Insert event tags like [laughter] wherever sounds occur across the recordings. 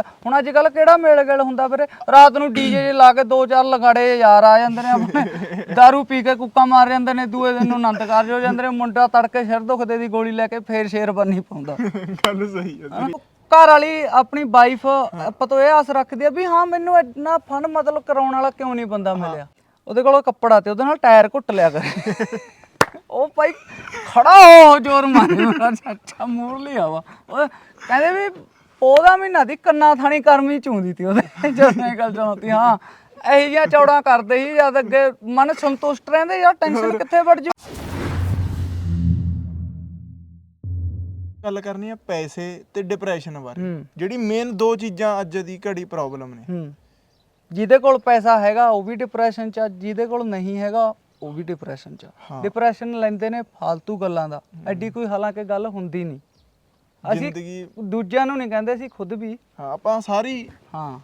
ਹੁਣ ਅੱਜ ਕੱਲ ਕਿਹੜਾ ਮੇਲ ਗੇਲ ਹੁੰਦਾ ਵੀਰੇ? ਰਾਤ ਨੂੰ ਡੀਜੇ ਲਾ ਕੇ ਦੋ ਚਾਰ ਲਗਾੜੇ ਯਾਰ ਆ ਜਾਂਦੇ ਨੇ ਆਪਣੇ। [laughs] दारू ਪੀ ਕੇ ਕੁੱਕਾ ਮਾਰ ਜਾਂਦੇ ਨੇ ਦੂਏ ਦਿਨ ਨੂੰ ਆਨੰਦ ਕਾਰਜ ਹੋ ਜਾਂਦੇ ਨੇ ਮੁੰਡਾ ਤੜਕੇ ਸਿਰ ਦੁਖਦੇ ਦੀ ਗੋਲੀ ਲੈ ਕੇ ਫੇਰ ਸ਼ੇਰ ਬੰਨੀ ਪਾਉਂਦਾ। [laughs] ਗੱਲ ਸਹੀ ਹੈ? ਘਰ ਵਾਲੀ ਆਪਣੀ ਵਾਈਫ ਆਪਾਂ ਤੋਂ ਇਹ ਆਸ ਰੱਖਦੀ ਆ ਵੀ ਹਾਂ ਮੈਨੂੰ ਇੰਨਾ ਫਨ ਮਤਲਬ ਕਰਾਉਣ ਵਾਲਾ ਕਿਉਂ ਨਹੀਂ ਬੰਦਾ ਮਿਲਿਆ? ਉਹਦੇ ਕੋਲ ਕੱਪੜਾ ਤੇ ਉਹਦੇ ਨਾਲ ਟਾਇਰ ਘੁੱਟ ਲਿਆ ਕਰੇ। [laughs] ਉਹ ਭਾਈ ਖੜਾ ਹੋ ਜ਼ੋਰ ਮਾਰੇ। ਮੇਰਾ ਚਾਚਾ ਮੂਰਲੀ ਆਵਾ। ਉਹ ਕਹਿੰਦੇ ਵੀ ਉਹਦਾ ਮਹੀਨਾ ਦੀ ਕੰਨਾ ਥਾਣੀ ਕਰਮੀ ਚੁੰਦੀ ਤੀ ਉਹਦੇ ਜਦੋਂ ਇਹ ਗੱਲ ਚਲਾਉਂਦੀ ਹਾਂ। ਇਹੋ ਜਿਹੀਆਂ ਚੌੜਾਂ ਕਰਦੇ ਸੀ ਜਦ ਅੱਗੇ ਮਨ ਸੰਤੁਸ਼ਟ ਰਹਿੰਦੇ ਯਾਰ ਟੈਨਸ਼ਨ ਕਿੱਥੇ ਵੜ ਜੂ? ਗੱਲ ਕਰਨੀ ਆ ਪੈਸੇ ਤੇ ਡਿਪਰੈਸ਼ਨ ਬਾਰੇ। ਹੂੰ। ਜਿਹੜੀ ਮੇਨ ਦੋ ਚੀਜ਼ਾਂ ਅੱਜ ਦੀ ਘੜੀ ਪ੍ਰੋਬਲਮ ਨੇ। ਹੂੰ। ਜਿਹਦੇ ਕੋਲ ਪੈਸਾ ਹੈਗਾ ਉਹ ਵੀ ਡਿਪਰੈਸ਼ਨ ਚ ਆ, ਜਿਹਦੇ ਕੋਲ ਨਹੀਂ ਹੈਗਾ ਉਹ ਵੀ ਡਿਪਰੈਸ਼ਨ ਚ ਹਾਂ। ਡਿਪਰੈਸ਼ਨ ਲੈਂਦੇ ਨੇ ਫालतू ਗੱਲਾਂ ਦਾ। ਐਡੀ ਕੋਈ ਹਾਲਾਂਕਿ ਗੱਲ ਹੁੰਦੀ ਨਹੀਂ। ਅਸੀਂ ਜ਼ਿੰਦਗੀ ਦੂਜਿਆਂ ਨੂੰ ਨਹੀਂ ਕਹਿੰਦੇ ਸੀ ਖੁਦ ਵੀ। ਹਾਂ ਆਪਾਂ ਸਾਰੀ ਹਾਂ।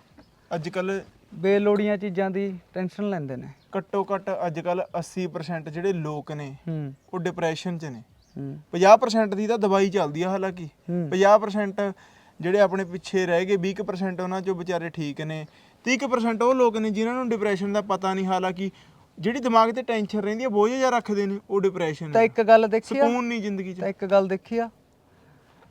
ਅੱਜ ਕੱਲ ਬੇਲੋੜੀਆਂ ਚੀਜ਼ਾਂ ਦੀ ਟੈਨਸ਼ਨ ਲੈਂਦੇ ਨੇ। ਘੱਟੋ ਘੱਟ ਅੱਜ ਕੱਲ 80% ਜਿਹੜੇ ਲੋਕ ਨੇ ਹੂੰ। ਉਹ ਡਿਪਰੈਸ਼ਨ 'ਚ ਨੇ। ਹੂੰ। 50% ਦੀ ਤਾਂ ਦਵਾਈ ਚੱਲਦੀ ਆ ਹਾਲਾਂਕਿ। ਹੂੰ। 50% ਜਿਹੜੇ ਆਪਣੇ ਪਿੱਛੇ ਰਹਿ ਗਏ 20% ਉਹਨਾਂ ਚੋਂ ਵਿਚਾਰੇ ਠੀਕ ਨੇ। 30% ਉਹ ਲੋਕ ਨੇ ਜਿਨ੍ਹਾਂ ਨੂੰ ਡਿਪਰੈਸ਼ਨ ਦਾ ਪਤਾ ਨਹੀਂ ਹਾਲਾਂਕਿ ਜਿਹੜੀ ਦਿਮਾਗ ਤੇ ਟੈਨਸ਼ਨ ਰਹਿੰਦੀ ਹੈ ਬੋਝ ਜਿਹਾ ਰੱਖਦੇ ਨੇ ਉਹ ਡਿਪਰੈਸ਼ਨ ਤਾਂ ਇੱਕ ਗੱਲ ਦੇਖੀ ਆ। ਸਕੂਨ ਨਹੀਂ ਜ਼ਿੰਦਗੀ 'ਚ। ਤਾਂ ਇੱਕ ਗੱਲ ਦੇਖੀ ਆ।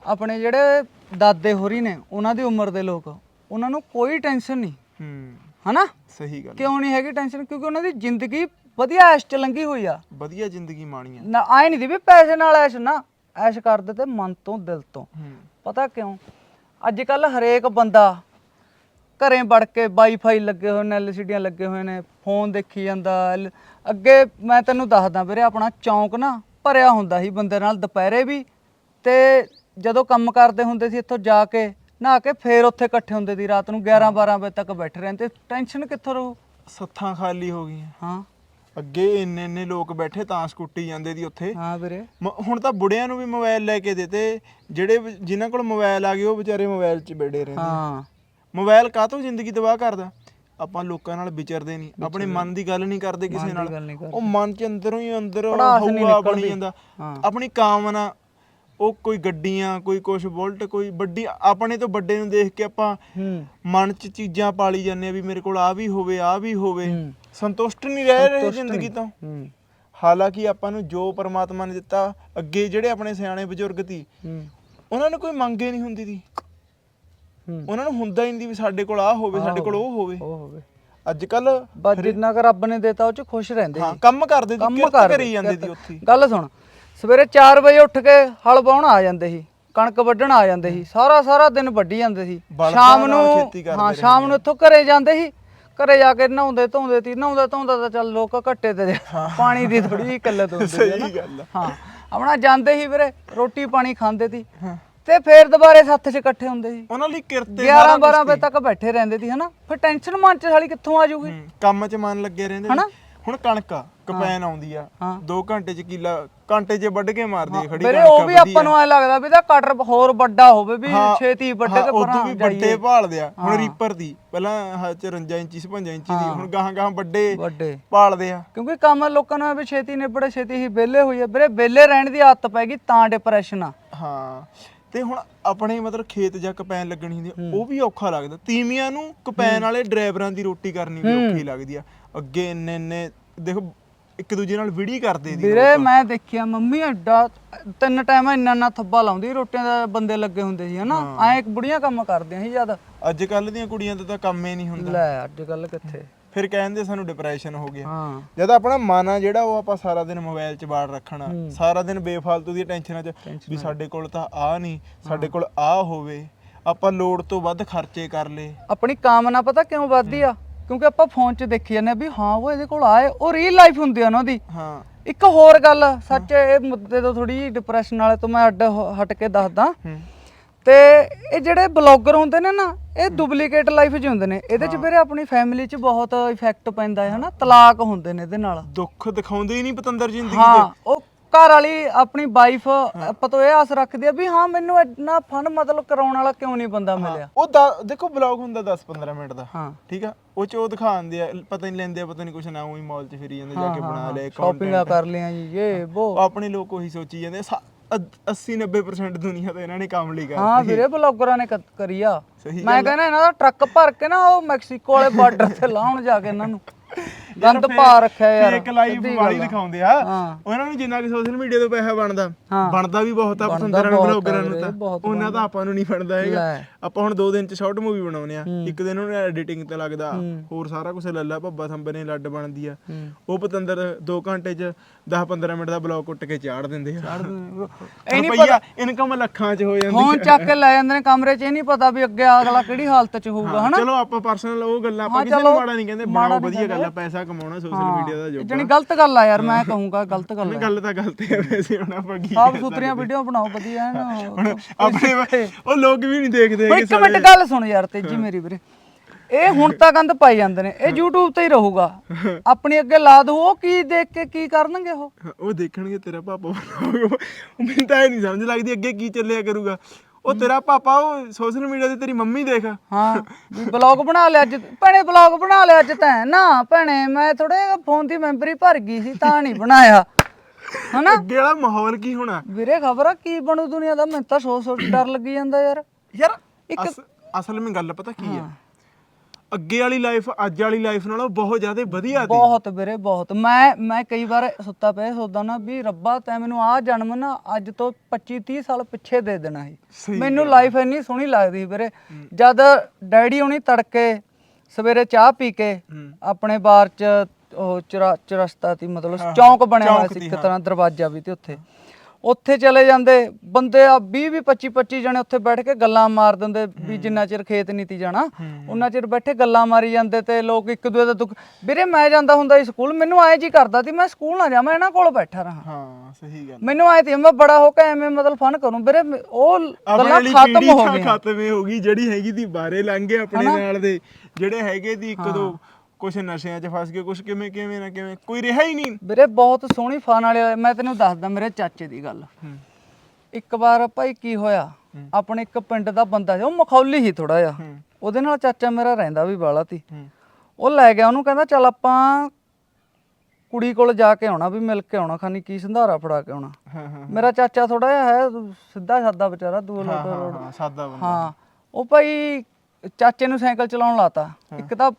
ਆਪਣੇ ਜਿਹੜੇ ਦਾਦੇ ਹੋਰੀ ਨੇ ਉਹਨਾਂ ਦੀ ਉਮਰ ਦੇ ਲੋਕ ਉਹਨਾਂ ਨੂੰ ਕੋਈ ਟੈਨਸ਼ਨ ਨਹੀਂ। ਹੂੰ। ਹਨਾ? ਸਹੀ ਗੱਲ ਕਿਉਂ ਨਹੀਂ ਹੈਗੀ ਟੈਨਸ਼ਨ ਕਿਉਂਕਿ ਉਹਨਾਂ ਦੀ ਜ਼ਿੰਦਗੀ ਵਧੀਆ ਐਸ਼ ਚ ਲੰਗੀ ਹੋਈ ਆ। ਵਧੀਆ ਜ਼ਿੰਦਗੀ ਮਾਣੀ ਆ। ਨਾ ਆਏ ਨਹੀਂ ਦੀ ਵੀ ਪੈਸੇ ਨਾਲ ਐਸ਼ ਨਾ ਐਸ਼ ਕਰਦੇ ਤੇ ਮਨ ਤੋਂ ਦਿਲ ਤੋਂ। ਪਤਾ ਕਿਉਂ? ਅੱਜ ਕੱਲ ਹਰੇਕ ਬੰਦਾ ਘਰੇ ਵੜ ਕੇ ਵਾਈਫਾਈ ਲੱਗੇ ਹੋਏ ਨੇ ਐਲਸੀਡੀਆਂ ਲੱਗੇ ਹੋਏ ਨੇ ਫੋਨ ਦੇਖੀ ਜਾਂਦਾ ਅੱਗੇ ਮੈਂ ਤੈਨੂੰ ਦੱਸਦਾ ਵੀਰੇ ਆਪਣਾ ਚੌਂਕ ਨਾ ਭਰਿਆ ਹੁੰਦਾ ਸੀ ਬੰਦੇ ਨਾਲ ਦੁਪਹਿਰੇ ਵੀ ਤੇ ਜਦੋਂ ਕੰਮ ਕਰਦੇ ਹੁੰਦੇ ਸੀ ਇੱਥੋਂ ਜਾ ਕੇ ਨਹਾ ਕੇ ਫੇਰ ਉੱਥੇ ਇਕੱਠੇ ਹੁੰਦੇ ਸੀ ਰਾਤ ਨੂੰ 11 12 ਵਜੇ ਤੱਕ ਬੈਠੇ ਰਹਿੰਦੇ। ਟੈਨਸ਼ਨ ਕਿੱਥੋਂ ਰਹੂ? ਸੱਥਾਂ ਖਾਲੀ ਹੋ ਗਈਆਂ। ਹਾਂ। ਅੱਗੇ ਇੰਨੇ ਇੰਨੇ ਲੋਕ ਬੈਠੇ ਤਾਂ ਸਕੂਟੀ ਜਾਂਦੇ ਦੀ ਉੱਥੇ। ਹਾਂ ਵੀਰੇ। ਮ- ਹੁਣ ਤਾਂ ਬੁੜਿਆਂ ਨੂੰ ਵੀ ਮੋਬਾਈਲ ਲੈ ਕੇ ਦਿੱਤੇ। ਜਿਹੜੇ ਵਿ- ਜਿਨ੍ਹਾਂ ਕੋਲ ਮੋਬਾਈਲ ਆ ਗਏ ਉਹ ਵਿਚਾਰੇ ਮੋਬਾਈਲ 'ਚ ਬੈਠੇ ਰਹਿੰਦੇ। ਹਾਂ। ਮੋਬਾਈਲ ਕਾਹਤੋਂ ਜ਼ਿੰਦਗੀ ਤਬਾਹ ਕਰਦਾ? ਆਪਾਂ ਲੋਕਾਂ ਨਾਲ ਵਿਚਰਦੇ ਨਹੀਂ। ਆਪਣੇ ਮਨ ਦੀ ਗੱਲ ਨਹੀਂ ਕਰਦੇ ਕਿਸੇ ਨਾਲ। ਗੱਲ ਨਹੀਂ ਕਰਦੇ। ਉਹ ਮਨ 'ਚ ਅੰਦਰੋਂ ਹੀ ਅੰਦਰ ਭੜਾਸ ਨਹੀਂ ਹਊਆ ਬਣੀ ਨਿਕਲਦੀ। ਜਾਂਦਾ। ਹਾਂ। ਆਪਣੀ ਕਾਮਨਾ ਉਹ ਕੋਈ ਗੱਡੀਆਂ ਕੋਈ ਕੁਛ ਬੁਲਟ ਕੋਈ ਵੱਡੀ ਆਪਣੇ ਤੋਂ ਵੱਡੇ ਨੂੰ ਦੇਖ ਕੇ ਆਪਾਂ ਹੂੰ। ਮਨ 'ਚ ਚੀਜ਼ਾਂ ਪਾਲੀ ਜਾਂਦੇ ਆ ਵੀ ਮੇਰੇ ਕੋਲ ਆ ਵੀ ਹੋਵੇ ਆ ਵੀ ਹੋਵੇ। ਹੂੰ। ਸੰਤੁਸ਼ਟ ਨਹੀਂ ਰਹਿ ਰਹੇ ਸੰਤੁਸ਼ਟ ਜ਼ਿੰਦਗੀ ਨਹੀਂ। ਤੋਂ। ਹੂੰ। ਹਾਲਾਂਕਿ ਆਪਾਂ ਨੂੰ ਜੋ ਪਰਮਾਤਮਾ ਨੇ ਦਿੱਤਾ ਅੱਗੇ ਜਿਹੜੇ ਆਪਣੇ ਸਿਆਣੇ ਬਜ਼ੁਰਗ ਸੀ ਹੂੰ। ਉਹਨਾਂ ਨੂੰ ਕੋਈ ਮੰਗੇ ਨਹੀਂ ਹੁੰਦੀ ਸੀ। ਹੂੰ। ਉਹਨਾਂ ਨੂੰ ਹੁੰਦਾ ਹੀ ਨਹੀਂ ਸੀ ਵੀ ਸਾਡੇ ਕੋਲ ਆ ਹੋਵੇ ਸਾਡੇ ਕੋਲ ਉਹ ਹੋਵੇ। ਉਹ ਹੋਵੇ। ਅੱਜ ਕੱਲ ਬਸ ਜਿੰਨਾ ਕੁ ਰੱਬ ਨੇ ਦਿੱਤਾ ਉਹ ਚ ਖੁਸ਼ ਰਹਿੰਦੇ ਹਾਂ ਸੀ। ਕੰਮ ਕਰਦੇ ਸੀ ਕੰਮ ਕਿਰਤ ਕਰਦੇ ਕਰੀ ਜਾਂਦੇ ਕਿਰਤ। ਸੀ ਉੱਥੇ। ਹੀ। ਗੱਲ ਸੁਣ ਸਵੇਰੇ 4 ਵਜੇ ਉੱਠ ਕੇ ਹਲ ਬਾਉਣ ਆ ਜਾਂਦੇ ਸੀ ਕਣਕ ਵੱਢਣ ਆ ਜਾਂਦੇ ਸੀ ਸਾਰਾ ਸਾਰਾ ਦਿਨ ਵੱਢੀ ਜਾਂਦੇ ਸੀ। ਬਲਦਾਂ ਸ਼ਾਮ ਨਾਲ ਨੂੰ ਕਰਦੇ ਹਾਂ ਸ਼ਾਮ ਨੂੰ ਇੱਥੋਂ ਘਰੇ ਜਾਂਦੇ ਸੀ ਘਰੇ ਜਾ ਕੇ ਨਹਾਉਂਦੇ ਧੋਂਦੇ ਸੀ ਨਹਾਉਂਦਾ ਧੋਂਦਾ ਤਾਂ ਚੱਲ ਲੋਕ ਘੱਟੇ ਤੇ ਪਾਣੀ ਦੀ ਥੋੜੀ ਜਿਹੀ ਕਿੱਲਤ ਹੁੰਦੀ ਸੀ ਸਹੀ ਨਾ। ਗੱਲ ਆ। ਹਾਂ ਆਪਣਾ ਜਾਂਦੇ ਸੀ ਵੀਰੇ ਰੋਟੀ ਪਾਣੀ ਖਾਂਦੇ ਸੀ। ਤੇ ਫੇਰ ਦੁਬਾਰੇ ਸੱਥ 'ਚ ਇਕੱਠੇ ਹੁੰਦੇ ਸੀ। ਉਹਨਾਂ ਲਈ ਕਿਰਤੇ 11 12 ਵਜੇ ਤੱਕ ਬੈਠੇ ਰਹਿੰਦੇ ਸੀ ਹਨਾ? ਫਿਰ ਟੈਨਸ਼ਨ ਮਨ 'ਚ ਸਾਲੀ ਕਿੱਥੋਂ ਆ ਜਾਊਗੀ? ਹੂੰ, ਕੰਮ 'ਚ ਮਨ ਲੱਗੇ ਰਹਿੰਦੇ ਹਨਾ? ਸੀ। ਹੁਣ ਕਣਕ ਆ। ਕਪੈਨ ਆਉਂਦੀ ਆ ਹਾਂ। 2 ਘੰਟੇ 'ਚ ਕਿੱਲਾ ਘੰਟੇ 'ਚ ਵੱਢ ਕੇ ਮਾਰਦੀ ਆ ਖੜੀ ਵੀਰੇ ਉਹ ਵੀ। ਆਪਾਂ ਨੂੰ ਐ ਲੱਗਦਾ ਵੀ ਤਾਂ ਕਟਰ ਹੋਰ ਵੱਡਾ ਹੋਵੇ ਵੀ ਹਾਂ, ਛੇਤੀ ਵੱਢ ਹਾਂ, ਕੇ ਉਦੋਂ ਪਰਾਂ ਵੀ ਵੱਡੇ ਭਾਲਦੇ ਆ ਹੁਣ ਹਾਂ। ਰੀਪਰ ਦੀ ਪਹਿਲਾਂ ਆਹ 54 ਇੰਚੀ 55 ਇੰਚੀ ਦੀ ਹਾਂ। ਹੁਣ ਗਾਹਾਂ ਗਾਹਾਂ ਵੱਡੇ ਵੱਡੇ। ਭਾਲਦੇ ਆ। ਕਿਉਂਕਿ ਕੰਮ ਲੋਕਾਂ ਨੂੰ ਵੀ ਛੇਤੀ ਨਿਬੜੇ ਛੇਤੀ ਹੀ ਵਿਹਲੇ ਹੋਈ ਆ ਵੀਰੇ ਵਿਹਲੇ ਰਹਿਣ ਦੀ ਆਦਤ ਪੈ ਗਈ ਤਾਂ ਡਿਪਰੈਸ਼ਨ ਆ। ਹਾਂ ਤੇ ਹੁਣ ਆਪਣੇ ਮਤਲਬ ਖੇਤ ਜਾਂ ਕਪੈਨ ਲੱਗਣੀ ਹੁੰਦੀ ਉਹ ਵੀ ਔਖਾ ਲੱਗਦਾ। ਤੀਵੀਆਂ ਨੂੰ ਕਪੈਨ ਵਾਲੇ ਡਰਾਈਵਰਾਂ ਦੀ ਰੋਟੀ ਕਰਨੀ ਵੀ ਔਖੀ ਲੱਗਦੀ ਆ। ਅੱਗੇ ਇੰਨੇ ਇੰਨੇ ਦੇਖੋ ਇੱਕ ਦੂਜੇ ਨਾਲ ਵਿੜੀ ਕਰਦੇ ਦੀ ਵੀਰੇ ਮੈਂ ਦੇਖਿਆ ਮੰਮੀ ਐਡਾ ਤਿੰਨ ਟਾਈਮ ਇੰਨਾ ਇੰਨਾ ਥੱਬਾ ਲਾਉਂਦੀ ਰੋਟੀਆਂ ਦਾ ਬੰਦੇ ਲੱਗੇ ਹੁੰਦੇ ਸੀ ਹਨਾ? ਐ ਬੁੜੀਆਂ ਕੰਮ ਕਰਦੀਆਂ ਸੀ ਜਦ ਅੱਜ ਕੱਲ ਦੀਆਂ ਕੁੜੀਆਂ ਦਾ ਤਾਂ ਕੰਮ ਹੀ ਨਹੀਂ ਹੁੰਦਾ। ਲੈ ਅੱਜ ਕੱਲ ਕਿੱਥੇ? ਫਿਰ ਕਹਿੰਦੇ ਸਾਨੂੰ ਡਿਪਰੈਸ਼ਨ ਹੋ ਗਿਆ। ਜਦ ਆਪਣਾ ਮਨ ਆ ਜਿਹੜਾ ਉਹ ਆਪਾਂ ਸਾਰਾ ਦਿਨ ਮੋਬਾਈਲ 'ਚ ਬਾੜ ਰੱਖਣਾ। ਸਾਰਾ ਦਿਨ ਬੇਫਾਲਤੂ ਦੀਆਂ ਟੈਨਸ਼ਨਾਂ 'ਚ ਵੀ ਸਾਡੇ ਕੋਲ ਤਾਂ ਆ ਨਹੀਂ ਸਾਡੇ ਕੋਲ ਆ ਹੋਵੇ। ਆਪਾਂ ਲੋੜ ਤੋਂ ਵੱਧ ਖਰਚੇ ਕਰ ਲਏ। ਆਪਣੀ ਕਾਮਨਾ ਪਤਾ ਕਿਉਂ ਵੱਧਦੀ ਆ? ਕਿਉਂਕਿ ਆਪਾਂ ਫੋਨ 'ਚ ਦੇਖੀ ਜਾਂਦੇ ਆ ਵੀ ਹਾਂ ਉਹ ਇਹਦੇ ਕੋਲ ਆਏ ਉਹ ਰੀਅਲ ਲਾਈਫ ਹੁੰਦੀ ਆ ਉਹਨਾਂ ਦੀ। ਹਾਂ। ਇੱਕ ਹੋਰ ਗੱਲ ਸੱਚ ਇਹ ਮੁੱਦੇ ਤੋਂ ਥੋੜੀ ਜਿਹੀ ਡਿਪਰੈਸ਼ਨ ਵਾਲੇ ਤੋਂ ਮੈਂ ਅੱਡ ਹੋ- ਹਟ ਕੇ ਦੱਸਦਾ। ਹੂੰ। ਤੇ ਇਹ ਜਿਹੜੇ ਬਲੌਗਰ ਹੁੰਦੇ ਨੇ ਨਾ ਇਹ ਡੁਪਲੀਕੇਟ ਲਾਈਫ 'ਚ ਹੁੰਦੇ ਨੇ। ਇਹਦੇ 'ਚ ਵੀਰੇ ਆਪਣੀ ਫੈਮਿਲੀ 'ਚ ਬਹੁਤ ਇਫੈਕਟ ਪੈਂਦਾ ਹੈ ਹਨਾ? ਤਲਾਕ ਹੁੰਦੇ ਨੇ ਇਹਦੇ ਨਾਲ। ਦੁੱਖ ਦਿਖਾਉਂਦੇ ਹੀ ਨਹੀਂ ਪਤੰਦਰ ਜ਼ਿੰਦਗੀ ਹਾਂ ਉਹ ਘਰ ਵਾਲੀ ਆਪਣੀ ਵਾਈਫ ਆਪਾਂ ਤੋਂ ਇਹ ਆਸ ਰੱਖਦੀ ਆ ਵੀ ਹਾਂ ਮੈਨੂੰ ਇੰਨਾ ਫਨ ਮਤਲਬ ਕਰਾਉਣ ਵਾਲਾ ਕਿਉਂ ਨਹੀਂ ਬੰਦਾ ਮਿਲਿਆ? ਉਹ ਦ- ਦੇਖੋ ਬਲੌਗ ਹੁੰਦਾ 10-15 ਮਿੰਟ ਦਾ। ਹਾਂ। ਠੀਕ ਆ? ਉਹ ਚ ਉਹ ਦਿਖਾਉਂਦੇ ਆ ਪਤਾ ਨਹੀਂ ਲੈਂਦੇ ਆ ਪਤਾ ਨਹੀਂ ਕੁਛ ਨਾ ਉਹੀ ਮਾਲ 'ਚ ਫਿਰੀ ਜਾਂਦੇ ਜਾ ਕੇ ਬਣਾ ਲਏ ਸ਼ਾਪਿੰਗਾਂ ਕਰ ਲਿਆ ਜੀ ਇਹ ਉਹ ਉਹ ਆਪਣੇ ਲੋਕ ਉਹੀ ਸੋਚੀ ਜਾਂਦੇ ਸਾ- 80 90% ਦੁਨੀਆ ਤਾਂ ਇਹਨਾਂ ਨੇ ਕੰਮ ਲਈ ਕਰ ਹਾਂ ਵੀਰੇ ਬਲੌਗਰਾਂ ਨੇ ਕ- ਕਰੀ ਆ। ਸਹੀ ਮੈਂ ਕਹਿੰਦਾ ਇਹਨਾਂ ਦਾ ਟਰੱਕ ਭਰ ਕੇ ਨਾ ਉਹ ਮੈਕਸੀਕੋ ਵਾਲੇ ਬਾਰਡਰ ਤੇ ਲਾਉਣ ਜਾ ਕੇ ਇਹਨਾਂ ਨੂੰ। ਗੰਦ ਪਾ ਰੱਖਿਆ ਯਾਰ ਇੱਕ ਲਾਈਵ ਵਾਲੀ। ਦਿਖਾਉਂਦੇ ਆ। ਉਹਨਾਂ ਨੂੰ ਜਿੰਨਾ ਕਿ ਸੋਸ਼ਲ ਮੀਡੀਆ ਤੋਂ ਪੈਸਾ ਬਣਦਾ। ਬਣਦਾ ਵੀ ਬਹੁਤ ਆ ਪਸੰਦਰਾਂ ਆ ਬਲੌਗਰਾਂ ਨੂੰ ਤਾਂ। ਉਹਨਾਂ ਤਾਂ ਆਪਾਂ ਨੂੰ ਨਹੀਂ ਬਣਦਾ ਹੈਗਾ। ਆਪਾਂ ਹੁਣ 2 ਦਿਨ ਚ ਸ਼ਾਰਟ ਮੂਵੀ ਬਣਾਉਨੇ ਆ। ਇੱਕ ਦਿਨ ਉਹਨੂੰ ਐਡੀਟਿੰਗ ਤੇ ਲੱਗਦਾ। ਹੋਰ ਸਾਰਾ ਕੁਝ ਲੱਲਾ ਭੱਬਾ ਥੰਬੇ ਨੇ ਲੱਡ ਬਣਦੀ ਆ। ਉਹ ਪਤੰਦਰ 2 ਘੰਟੇ ਚ 10 15 ਮਿੰਟ ਦਾ ਬਲੌਗ ਕੁੱਟ ਕੇ ਚਾੜ ਦਿੰਦੇ ਆ। [laughs] ਇਹ ਨਹੀਂ ਰੁਪਈਆ ਇਨਕਮ ਲੱਖਾਂ ਚ ਹੋ ਜਾਂਦੀ ਫੋਨ ਚੱਕ ਲੈ ਜਾਂਦੇ ਨੇ ਕਮਰੇ 'ਚ ਇਹ ਨਹੀਂ ਪਤਾ ਵੀ ਅੱਗੇ ਅਗਲਾ ਕਿਹੜੀ ਹਾਲਤ 'ਚ ਹੋਊਗਾ ਹਨਾ? ਚਲੋ ਆਪਾਂ ਪਰਸਨਲ ਉਹ ਗੱਲਾਂ ਆਪਾਂ ਕਿਸੇ ਨੂੰ ਮਾੜਾ ਨਹੀਂ ਕਹਿੰਦੇ ਨਹੀਂ ਵਧੀਆ ਗੱਲ ਆ ਪੈਸਾ ਕਮਾਉਣਾ ਸੋਸ਼ਲ ਮੀਡੀਆ ਦਾ ਜੋ ਜਣੀ ਗਲਤ ਗੱਲ ਆ ਯਾਰ ਮੈਂ ਕਹੂੰਗਾ ਗਲਤ ਗੱਲ ਆ। ਗੱਲ ਤਾਂ ਗਲਤ ਹੈ ਵੈਸੇ ਹੁਣ ਆਪਾਂ ਕੀ ਸਾਫ਼ ਸੁਥਰੀਆਂ ਵੀਡੀਓ ਬਣਾਓ ਵਧੀਆ ਹੈ ਨਾ ਆਪਣੇ ਉਹ ਲੋਕ ਵੀ ਨਹੀਂ ਦੇਖਦੇ ਇੱਕ ਮਿੰਟ ਗੱਲ ਸੁਣ ਯਾਰ ਤੇਜੀ ਮੇਰੀ ਵੀਰੇ। ਇਹ ਹੁਣ ਤਾਂ ਗੰਦ ਪਾਈ ਜਾਂਦੇ ਨੇ ਇਹ YouTube ਤੇ ਹੀ ਰਹੂਗਾ। ਆਪਣੀ ਅੱਗੇ ਲਾ ਦੋ ਉਹ ਕੀ ਦੇਖ ਕੇ ਕੀ ਕਰਨਗੇ ਉਹ? ਉਹ ਦੇਖਣਗੇ ਤੇਰਾ ਪਾਪਾ ਮੈਨੂੰ ਤਾਂ ਇਹ ਨਹੀਂ ਸਮਝ ਲੱਗਦੀ ਅੱਗੇ ਕੀ ਚੱਲਿਆ ਕਰੂਗਾ। ਉਹ ਤੇਰਾ ਪਾਪਾ ਉਹ ਸੋਸ਼ਲ ਮੀਡੀਆ ਤੇ ਤੇਰੀ ਮੰਮੀ ਦੇਖ। ਹਾਂ ਵੀ ਬਲੌਗ ਬਣਾ ਲਿਆ ਅੱਜ। ਭੈਣੇ ਬਲੌਗ ਬਣਾ ਲਿਆ ਅੱਜ ਤੈਂ। ਨਾ ਭੈਣੇ ਮੈਂ ਥੋੜੇ ਫੋਨ ਦੀ ਮੈਮਰੀ ਭਰ ਗਈ ਸੀ ਤਾਂ ਨਹੀਂ ਬਣਾਇਆ। ਹਨਾ? ਅੱਗੇ ਵਾਲਾ ਮਾਹੌਲ ਕੀ ਹੋਣਾ? ਵੀਰੇ ਖਬਰ ਆ ਕੀ ਬਣੂ ਦੁਨੀਆ ਦਾ? ਮੈਨੂੰ ਤਾਂ ਸੋਚ ਸੋਚ ਡਰ ਲੱਗੀ ਜਾਂਦਾ ਯਾਰ। ਯਾਰ ਇੱਕ- ਅਸ- ਅਸਲ ਵਿੱਚ ਗੱਲ ਪਤਾ ਕੀ ਆ? ਅੱਗੇ ਵਾਲੀ ਲਾਈਫ ਅੱਜ ਵਾਲੀ ਲਾਈਫ ਨਾਲੋਂ ਬਹੁਤ ਜ਼ਿਆਦਾ ਵਧੀਆ ਸੀ। ਬਹੁਤ ਵੀਰੇ ਬਹੁਤ। ਮੈਂ ਮੈਂ ਕਈ ਵਾਰ ਸੁੱਤਾ ਪਿਆ ਸੋਚਦਾ ਨਾ ਵੀ ਰੱਬਾ ਤੈਂ ਮੈਨੂੰ ਆਹ ਜਨਮ ਨਾ ਅੱਜ ਤੋਂ 25 30 ਸਾਲ ਪਿੱਛੇ ਦੇ ਦੇਣਾ ਸੀ। ਮੈਨੂੰ ਲਾਈਫ ਇੰਨੀ ਸੋਹਣੀ ਲੱਗਦੀ ਵੀਰੇ। ਜਦ ਡੈਡੀ ਹੁਣੀ ਤੜਕੇ ਸਵੇਰੇ ਚਾਹ ਪੀ ਕੇ। ਆਪਣੇ ਬਾਰ ਚ ਉਹ ਚਰਾ ਚਰਸਤਾ ਸੀ ਮਤਲਬ ਚੌਂਕ ਬਣਿਆ ਹੋਇਆ ਸੀ ਇੱਕ। ਤਰ੍ਹਾਂ ਦਰਵਾਜ਼ਾ ਵੀ ਤੇ ਉੱਥੇ। ਉੱਥੇ ਚਲੇ ਜਾਂਦੇ ਬੰਦੇ ਆ 20 20 25 25 ਜਣੇ ਉੱਥੇ ਬੈਠ ਕੇ ਗੱਲਾਂ ਮਾਰ ਦਿੰਦੇ ਵੀ ਜਿੰਨਾ ਚਿਰ ਖੇਤ ਨਹੀਂ ਤੀ ਜਾਣਾ ਉਹਨਾਂ ਚਿਰ ਬੈਠੇ ਗੱਲਾਂ ਮਾਰੀ ਜਾਂਦੇ ਤੇ ਲੋਕ ਇੱਕ ਦੂਜੇ ਦਾ ਦੁੱਖ ਵੀਰੇ ਮੈਂ ਜਾਂਦਾ ਹੁੰਦਾ ਸੀ ਸਕੂਲ ਮੈਨੂੰ ਐਂ ਜੀ ਕਰਦਾ ਸੀ ਮੈਂ ਸਕੂਲ ਨਾ ਜਾਵਾਂ ਇਹਨਾਂ ਕੋਲ ਬੈਠਾ ਰਹਾ। ਹਾਂ ਸਹੀ ਗੱਲ। ਮੈਨੂੰ ਆਏ ਤੀ ਮੈਂ ਬੜਾ ਹੋ ਕੇ ਐਵੇਂ ਮਤਲਬ ਫਨ ਕਰੂੰ ਵੀਰੇ ਉਹ ਗੱਲਾਂ ਖਤਮ ਹੋ ਗਈਆਂ। ਖਤਮ ਹੀ ਗਈ ਜਿਹੜੀ ਹੈਗੀ ਦੀ ਬਾਰੇ ਲੰਘ ਆਪਣੇ ਨਾਲ ਦੇ ਜਿਹੜੇ ਹੈਗੇ ਦੀ ਇੱਕ ਦੋ ਕੁਛ ਨਸ਼ਿਆਂ 'ਚ ਫਸ ਗਏ ਕੁਛ ਕਿਵੇਂ ਕਿਵੇਂ ਨਾ ਕਿਵੇਂ ਕੋਈ ਰਿਹਾ ਹੀ ਨਹੀਂ। ਵੀਰੇ ਬਹੁਤ ਸੋਹਣੀ ਫਨ ਵਾਲੇ ਮੈਂ ਤੈਨੂੰ ਦੱਸਦਾ ਮੇਰੇ ਚਾਚੇ ਦੀ ਗੱਲ। ਹੂੰ। ਇੱਕ ਵਾਰ ਭਾਈ ਕੀ ਹੋਇਆ? ਆਪਣੇ ਇੱਕ ਪਿੰਡ ਦਾ ਬੰਦਾ ਸੀ ਉਹ ਮਖੌਲੀ ਸੀ ਥੋੜਾ ਜਿਹਾ। ਹੂੰ। ਉਹਦੇ ਨਾਲ ਚਾਚਾ ਮੇਰਾ ਰਹਿੰਦਾ ਵੀ ਬਾਲਾ ਤੀ ਹੂੰ। ਉਹ ਲੈ ਗਿਆ ਉਹਨੂੰ ਕਹਿੰਦਾ ਚੱਲ ਆਪਾਂ ਕੁੜੀ ਕੋਲ ਜਾ ਕੇ ਆਉਣਾ ਵੀ ਮਿਲ ਕੇ ਆਉਣਾ ਖਾਨੀ ਕੀ ਸੰਧਾਰਾ ਫੜਾ ਕੇ ਆਉਣਾ। ਹਾਂ ਹਾਂ ਮੇਰਾ ਚਾਚਾ ਥੋੜਾ ਜਿਹਾ ਹੈ ਸਿੱਧਾ ਸਾਦਾ ਵਿਚਾਰਾ ਦੂਰ ਹਾਂ, ਲੋਟ ਹਾਂ ਹਾਂ ਸਾਦਾ ਬੰਦਾ। ਹਾਂ। ਉਹ ਭਾਈ ਚਾਚੇ ਨੂੰ ਸਾਈਕਲ ਚਲਾਉਣ ਲਾਤਾ। ਇੱਕ ਤਾਂ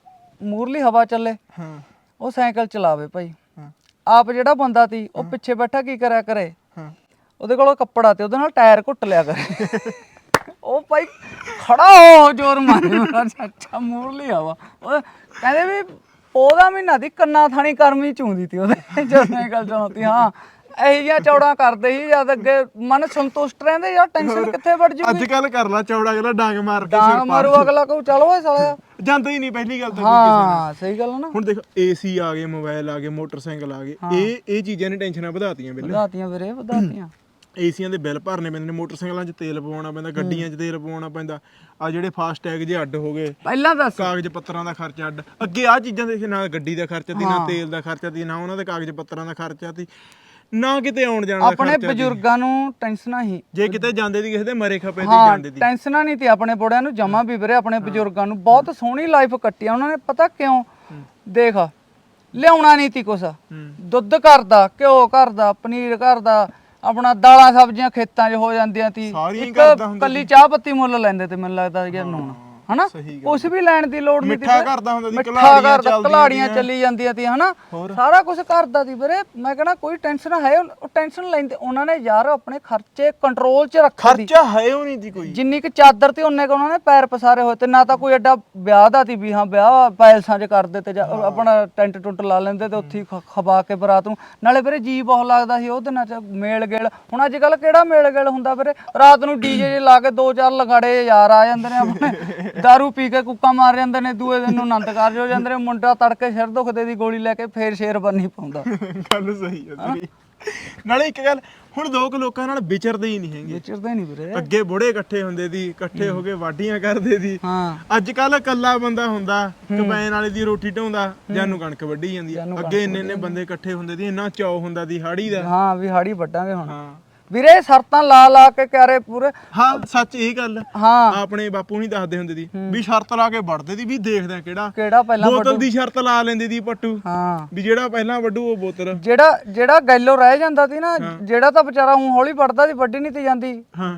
ਮੂਰਲੀ ਹਵਾ ਚੱਲੇ। ਹਾਂ। ਉਹ ਸਾਈਕਲ ਚਲਾਵੇ ਭਾਈ। ਹਾਂ। ਆਪ ਜਿਹੜਾ ਬੰਦਾ ਤੀ ਉਹ ਪਿੱਛੇ ਬੈਠਾ ਕੀ ਕਰਿਆ ਕਰੇ? ਹਾਂ। ਉਹਦੇ ਕੋਲ ਕੱਪੜਾ ਤੇ ਉਹਦੇ ਨਾਲ ਟਾਇਰ ਘੁੱਟ ਲਿਆ ਕਰੇ। ਉਹ ਭਾਈ ਖੜਾ ਹੋ ਜ਼ੋਰ ਮਾਰੇ ਮੇਰਾ ਚਾਚਾ ਮੂਰਲੀ ਆਵਾ ਉਹ ਕਹਿੰਦੇ ਵੀ ਉਹਦਾ ਮਹੀਨਾ ਦੀ ਕੰਨਾ ਥਾਣੀ ਕਰਮੀ ਚੂੰਦੀ ਤੀ ਉਹਦੇ। ਜਦੋਂ ਸਾਈਕਲ ਚਲਾਉਂਦੀ ਹਾਂ। ਇਹੋ ਜਿਹੀਆਂ ਚੌੜਾਂ ਕਰਦੇ ਸੀ ਜਦ ਅੱਗੇ ਮਨ ਸੰਤੁਸ਼ਟ ਰਹਿੰਦੇ ਯਾਰ ਟੈਨਸ਼ਨ ਕਿੱਥੇ ਜੂਗੀ? ਅੱਜ ਕੱਲ ਕਰ ਲਾ ਚੌੜਾ ਅਗਲਾ ਡਾਂਗ ਮਾਰ ਕੇ ਡਾਂਗ ਮਾਰੂ ਅਗਲਾ ਕਹੂ ਚਲੋ ਓਏ ਸਾਲਿਆ। ਜਾਂਦਾ ਹੀ ਨਹੀਂ ਪਹਿਲੀ ਗੱਲ ਤਾਂ ਹਾਂ ਸਹੀ ਗੱਲ ਆ ਨਾ। ਹੁਣ ਦੇਖ ਏਸੀ ਆ ਗਏ ਮੋਬਾਈਲ ਆ ਗਏ ਮੋਟਰਸਾਈਕਲ ਆ ਗਏ। ਇਹ ਇਹ ਚੀਜ਼ਾਂ ਨੇ ਟੈਨਸ਼ਨਾਂ ਵਧਾਤੀਆਂ ਬਿੱਲੇ ਵਧਾਤੀਆਂ ਵੀਰੇ ਵਧਾਤੀਆਂ। [clears throat] ਏਸੀਆਂ ਦੇ ਬਿੱਲ ਭਰਨੇ ਪੈਂਦੇ ਨੇ ਮੋਟਰਸਾਈਕਲਾਂ 'ਚ ਤੇਲ ਪਵਾਉਣਾ ਪੈਂਦਾ ਗੱਡੀਆਂ 'ਚ ਤੇਲ ਪਵਾਉਣਾ ਪੈਂਦਾ। ਆ ਜਿਹੜੇ ਫਾਸਟ ਟੈਗ ਜੇ ਅੱਡ ਹੋ ਗਏ ਪਹਿਲਾਂ ਦੱਸ। ਕਾਗਜ਼ ਪੱਤਰਾਂ ਦਾ ਖਰਚਾ ਅੱਡ। ਅੱਗੇ ਆ ਚੀਜ਼ਾਂ ਦੇ ਨਾ ਗੱਡੀ ਦਾ ਖਰਚਾ ਤੀ ਨਾ ਤੇਲ ਦਾ ਖਰਚਾ ਤੀ ਨਾ ਉਹਨਾਂ ਦੇ ਕਾਗਜ਼ ਪੱਤਰਾਂ ਦਾ ਖਰਚਾ ਤੀ। ਨਾ ਕਿਤੇ ਆਉਣ ਜਾਣ ਦਾ ਆਪਣੇ ਖਰਚਾ। ਬਜ਼ੁਰਗਾਂ ਨੂੰ ਟੈਨਸ਼ਨਾਂ ਹੀ। ਜੇ ਕਿਤੇ ਜਾਂਦੇ ਦੀ ਕਿਸੇ ਦੇ ਮਰੇ ਖਪੇ ਹਾਂ ਜਾਂਦੇ ਦੀ ਟੈਨਸ਼ਨਾਂ ਨਹੀਂ ਤੀ ਆਪਣੇ ਬੋੜਿਆਂ ਨੂੰ ਜਮਾ ਵੀ ਵੀਰੇ ਆਪਣੇ ਬਜ਼ੁਰਗਾਂ ਨੂੰ। ਬਹੁਤ ਸੋਹਣੀ ਲਾਈਫ ਕੱਟੀ ਆ ਉਹਨਾਂ ਨੇ ਪਤਾ ਕਿਉਂ? ਦੇਖ ਲਿਆਉਣਾ ਨਹੀਂ ਤੀ ਕੁਛ। ਹੂੰ। ਦੁੱਧ ਘਰ ਦਾ ਘਿਓ ਘਰ ਦਾ ਪਨੀਰ ਘਰ ਦਾ ਆਪਣਾ ਦਾਲਾਂ ਸਬਜ਼ੀਆਂ ਖੇਤਾਂ 'ਚ ਹੋ ਜਾਂਦੀਆਂ ਤੀ ਸਾਰੀਆਂ ਹੀ ਇੱਕ ਘਰ ਦਾ ਹੁੰਦਾ ਕੱਲੀ ਚਾਹ ਪੱਤੀ ਮੁੱਲ ਲੈਂਦੇ ਤੇ ਮੈਨੂੰ ਲੱਗਦਾ ਸੀਗਾ ਨੂਣ ਹਨਾ? ਸਹੀ ਗੱਲ ਵੀ ਲੈਣ ਦੀ ਲੋੜ ਨਹੀਂ ਮਿੱਠਾ। ਘਰ ਦਾ ਹੁੰਦਾ ਸੀ ਕਲਾੜੀਆਂ ਦਾ ਚੱਲਦੀਆਂ ਕਲਾੜੀਆਂ ਚੱਲੀ ਜਾਂਦੀਆਂ ਤੀ ਹਨਾ? ਹੋਰ? ਸਾਰਾ ਕੁਝ ਕਰਦਾ ਸੀ ਵੀਰੇ। ਮੈਂ ਕਹਿੰਦਾ ਕੋਈ ਟੈਨਸ਼ਨ ਹੈ ਉਹ ਟੈਨਸ਼ਨ ਲੈਂਦੇ। ਉਹਨਾਂ ਨੇ ਯਾਰ ਆਪਣੇ ਖਰਚੇ ਕੰਟਰੋਲ 'ਚ ਰੱਖੇ ਦੀ ਖਰਚਾ ਹੈ ਉਹ ਨਹੀਂ ਦੀ ਕੋਈ। ਜਿੰਨੀ ਕਿ ਚਾਦਰ ਤੇ ਉਹਨੇ ਕੁ ਉਹਨਾਂ ਨੇ ਪੈਰ ਪਸਾਰੇ ਹੋਏ ਤੇ ਨਾ ਤਾਂ ਕੋਈ ਐਡਾ ਵਿਆਹ ਦਾ ਤੀ ਵੀ ਹਾਂ ਵਿਆਹ ਪੈਲਸਾਂ 'ਚ ਕਰਦੇ ਤੇ ਜਾਂ ਆਪਣਾ ਟੈਂਟ ਟੁੰਟ ਲਾ ਲੈਂਦੇ ਤੇ ਉੱਥੇ ਹੀ ਖ- ਖਵਾ ਕੇ ਬਰਾਤ ਨੂੰ। ਨਾਲੇ ਵੀਰੇ ਜੀ ਬਹੁਤ ਲੱਗਦਾ ਸੀ ਉਹ ਦਿਨਾਂ 'ਚ ਮੇਲ ਗੇਲ ਹੁਣ ਅੱਜ ਕੱਲ ਕਿਹੜਾ ਮੇਲ ਗੇਲ ਹੁੰਦਾ ਵੀਰੇ? ਰਾਤ ਨੂੰ ਡੀਜੇ ਲਾ ਕੇ ਦੋ ਚਾਰ ਲਗਾੜੇ ਯਾਰ ਆ ਜਾਂਦੇ ਨੇ ਆਪਣੇ। दारू ਪੀ ਕੇ ਕੁੱਕਾ ਮਾਰ ਜਾਂਦੇ ਨੇ ਦੂਏ ਦਿਨ ਨੂੰ ਆਨੰਦ ਕਾਰਜ ਹੋ ਜਾਂਦੇ ਨੇ ਮੁੰਡਾ ਤੜਕੇ ਸਿਰ ਦੁਖਦੇ ਦੀ ਗੋਲੀ ਲੈ ਕੇ ਫੇਰ ਸ਼ੇਰ ਬੰਨੀ ਪਾਉਂਦਾ ਗੱਲ ਸਹੀ ਹੈ ਤੇਰੀ ਨਾਲੇ ਇੱਕ ਗੱਲ ਹੁਣ ਦੋ ਕੁ ਲੋਕਾਂ ਨਾਲ ਵਿਚਰਦੇ ਹੀ ਨਹੀਂ ਹੈਗੇ ਵਿਚਰਦੇ ਨਹੀਂ ਵੀਰੇ ਅੱਗੇ ਬੁੜੇ ਇਕੱਠੇ ਹੁੰਦੇ ਦੀ ਇਕੱਠੇ ਹੋ ਕੇ ਵਾਢੀਆਂ ਕਰਦੇ ਦੀ ਹਾਂ ਅੱਜ ਕੱਲ ਇਕੱਲਾ ਬੰਦਾ ਹੁੰਦਾ ਕਪੈਨ ਵਾਲੇ ਦੀ ਰੋਟੀ ਢਾਉਂਦਾ ਜਾਨੂੰ ਕਣਕ ਵੱਢੀ ਜਾਂਦੀ ਆ ਅੱਗੇ ਇੰਨੇ ਇੰਨੇ ਬੰਦੇ ਇਕੱਠੇ ਹੁੰਦੇ ਦੀ ਇੰਨਾ ਚਾਅ ਹੁੰਦਾ ਦੀ ਹਾੜੀ ਦਾ ਹਾਂ ਵੀ ਹਾੜੀ ਵੱਡਾਂਗੇ ਹੁਣ ਹਾਂ ਵੀਰੇ ਸਰਤਾਂ ਲਾ ਲਾ ਕੇ ਕਿਆਰੇ ਪੂਰੇ। ਹਾਂ ਸੱਚ ਇਹ ਗੱਲ ਹਾਂ। ਆਪਣੇ ਬਾਪੂ ਨਹੀਂ ਦੱਸਦੇ ਹੁੰਦੇ ਦੀ ਵੀ ਸ਼ਰਤ ਲਾ ਕੇ ਵੜਦੇ ਦੀ ਵੀ ਦੇਖਦੇ ਆ ਕਿਹੜਾ। ਕਿਹੜਾ ਪਹਿਲਾਂ ਬੋਤਲ ਦੀ ਸ਼ਰਤ ਲਾ ਲੈਂਦੇ ਦੀ ਪੱਟੂ। ਹਾਂ। ਵੀ ਜਿਹੜਾ ਪਹਿਲਾਂ ਵੱਡੂ ਉਹ ਬੋਤਲ। ਜਿਹੜਾ ਜਿਹੜਾ ਗੈਲੋ ਰਹਿ ਜਾਂਦਾ ਸੀ ਨਾ ਜਿਹੜਾ ਤਾਂ ਵਿਚਾਰਾ ਹੁਣ ਹੌਲੀ ਵੱਢਦਾ ਸੀ ਵੱਡੀ ਨਹੀਂ ਤੀ ਜਾਂਦੀ।